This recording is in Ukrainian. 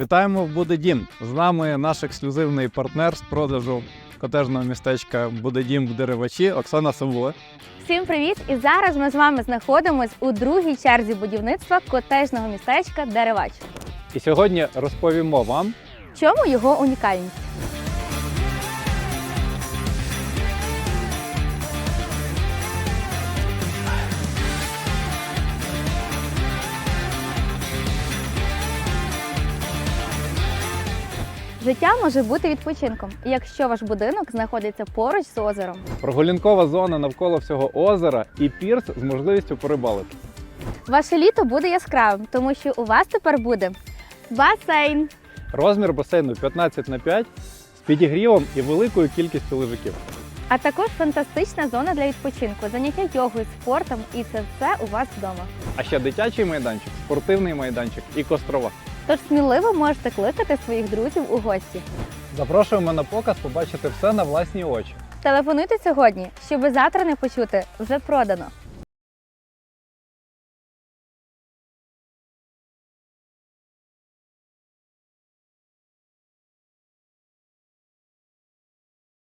Вітаємо в Будедім. З нами наш ексклюзивний партнер з продажу котежного містечка Будедім в Деревачі Оксана Савула. Всім привіт! І зараз ми з вами знаходимось у другій черзі будівництва котежного містечка Деревач. І сьогодні розповімо вам, В чому його унікальність? Життя може бути відпочинком, якщо ваш будинок знаходиться поруч з озером. прогулянкова зона навколо всього озера і пірс з можливістю порибалити. Ваше літо буде яскравим, тому що у вас тепер буде басейн, Розмір басейну 15 на 5 з підігрівом і великою кількістю лежаків. а також фантастична зона для відпочинку, заняття йогою, спортом, і це все у вас вдома. А ще дитячий майданчик, спортивний майданчик і кострова. Тож сміливо можете кликати своїх друзів у гості. Запрошуємо на показ побачити все на власні очі. Телефонуйте сьогодні, щоби завтра не почути вже продано.